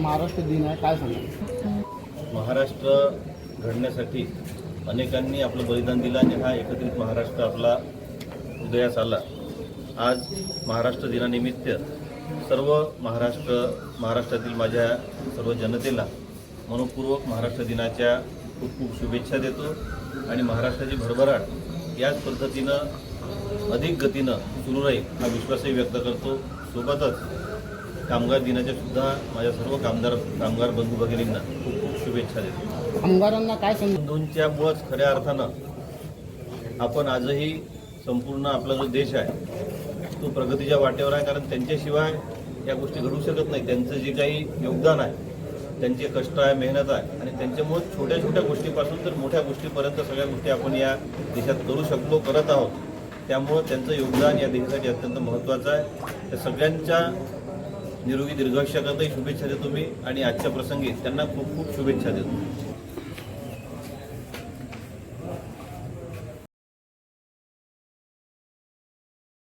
महाराष्ट्र दिन आहे काय सांगा महाराष्ट्र घडण्यासाठी अनेकांनी आपलं बलिदान दिलं आणि हा एकत्रित महाराष्ट्र आपला उदयास आला. आज महाराष्ट्र दिनानिमित्त सर्व महाराष्ट्र महाराष्ट्रातील माझ्या सर्व जनतेला मनपूर्वक महाराष्ट्र दिनाच्या खूप खूप शुभेच्छा देतो आणि महाराष्ट्राची भरभराट याच पद्धतीनं अधिक गतीनं सुरू राहील हा विश्वासही व्यक्त करतो. सोबतच कामगार दिनाच्या सुद्धा माझ्या सर्व कामगार कामगार बंधू भगिनींना खूप खूप शुभेच्छा देतो. कामगारांना काय बंधूंच्या मुळच खऱ्या अर्थानं आपण आजही संपूर्ण आपला जो देश आहे तो प्रगतीच्या वाटेवर आहे कारण त्यांच्याशिवाय या गोष्टी घडू शकत नाही. त्यांचं जे काही योगदान आहे त्यांचे कष्ट आहे मेहनत आहे आणि त्यांच्यामुळे छोट्या छोट्या गोष्टीपासून तर मोठ्या गोष्टीपर्यंत सगळ्या गोष्टी आपण या देशात करू शकलो करत आहोत. त्यामुळं त्यांचं योगदान या देशासाठी अत्यंत महत्त्वाचं आहे. त्या सगळ्यांच्या निरोगी दीर्घायुष्याकरताही शुभेच्छा देतो मी आणि आजच्या प्रसंगी त्यांना खूप खूप शुभेच्छा देतो.